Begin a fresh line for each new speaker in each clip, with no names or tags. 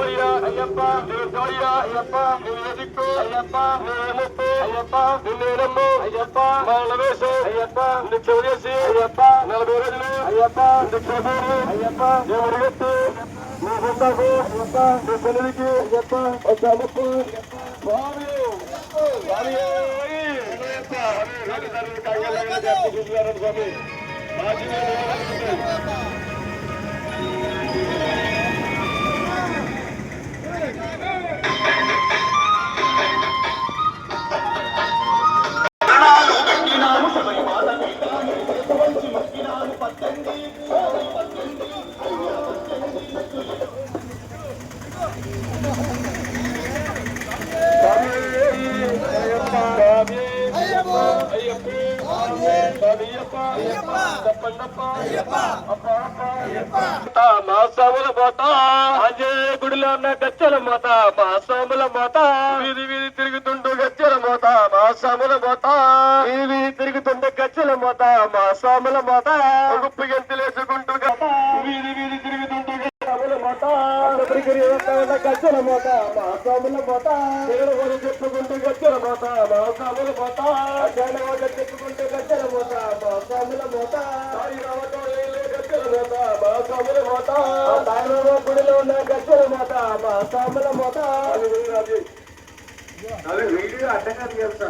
ஐயா ஐயப்பா ஐயா ஐயப்பா எதிக்கு ஐயப்பா முப்பு ஐயப்பா நிலம்பு ஐயப்பா மலவேசு ஐயப்பா நிச்சயசி ஐயப்பா நலபேரல்லு ஐயப்பா நிச்சயபூரு ஐயப்பா தேவரகத்து நீ சொந்தாகு ஐயப்பா நீ செல்லிக்கு ஐயப்பா ஒத்தாலுப்பு சுவாமி சாரியே ஐயப்பா ஹரே ராஜதாரி காங்கல சுவாமி மாஜி అయ్యప్ప ఒక ముప్పు స్వామి స్వామి అయ్యప్ప. రాజధాని కాగల స్వామి మాజీ మా సాముల మోత ఆంజనేయ గుడిలో ఉన్న గచ్చల మోత మా సాముల మోత. వీధి వీధి తిరుగుతుంటూ గచ్చల మోత మా సాముల మోత. వీధి వీధి తిరుగుతుంటే గచ్చల మోత మా సాముల మోత గుప్పి గెంతులేసుకుంటూ వీధి వీధి తిరుగుతుంటూ మోత. గచ్చల మోత మా సాముల మోత చెప్పుకుంటూ గచ్చల మోత మా అజ్ఞాన వాళ్ళ చెప్పుకుంటూ గచ్చల మోత మా సాముల మోత సాయి రామటోళ్ళలో గచ్చల మోత మా సాముల మోత సాయిబాబా గుడిలో ఉన్న గచ్చల మోత మా సాముల మోత అవి వీడియో అడ్డంగా చేస్తా.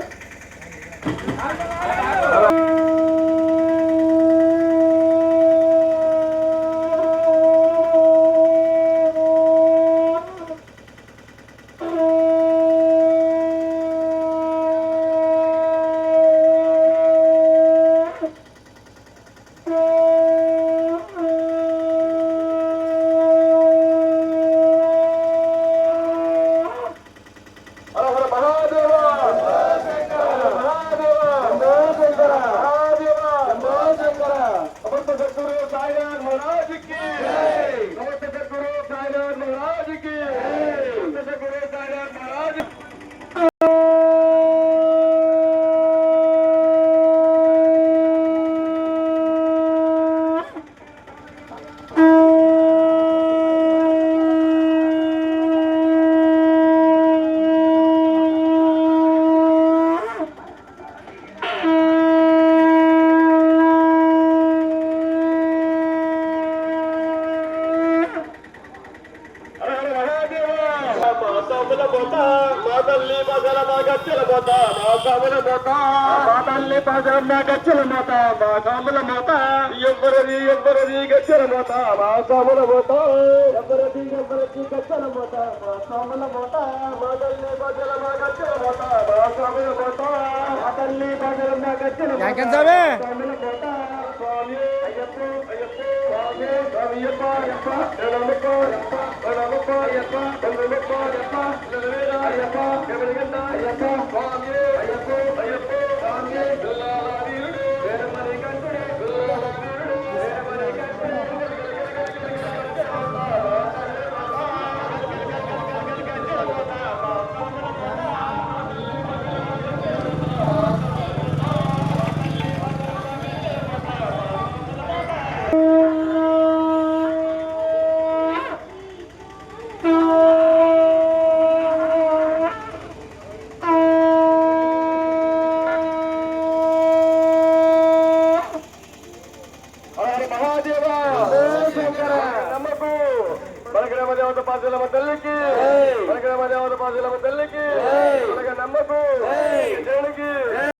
పోత మా తల్లి పగల మా గచ్చల పోత మా సాముల పోత మా తల్లి పగల మా గచ్చల మోత మా సాముల మోత ఎవ్వరది ఎవ్వరది గచ్చల మోత మా సాముల పోత ఎవ్వరది ఎవ్వరది గచ్చల మోత మా సాముల మోత మా తల్లి పగల మా గచ్చల మోత మా సాముల మోత మా తల్లి పగల మా గచ్చల మోత
యాకెంచావే?
సాముల మోత స్వామి అయ్యప్ప అయ్యప్ప స్వామి స్వామి అయ్యప్ప అయ్యప్ప ఎడమప్ప అయ్యప్ప ఎడమప్ప అయ్యప్ప ఎడమప్ప అయ్యప్ప Campo, Diego! దేవత పాసులమ్మ తల్లికి మనగ్రామ దేవత పాసులమ్మ తల్లికి మనకు నమ్మకు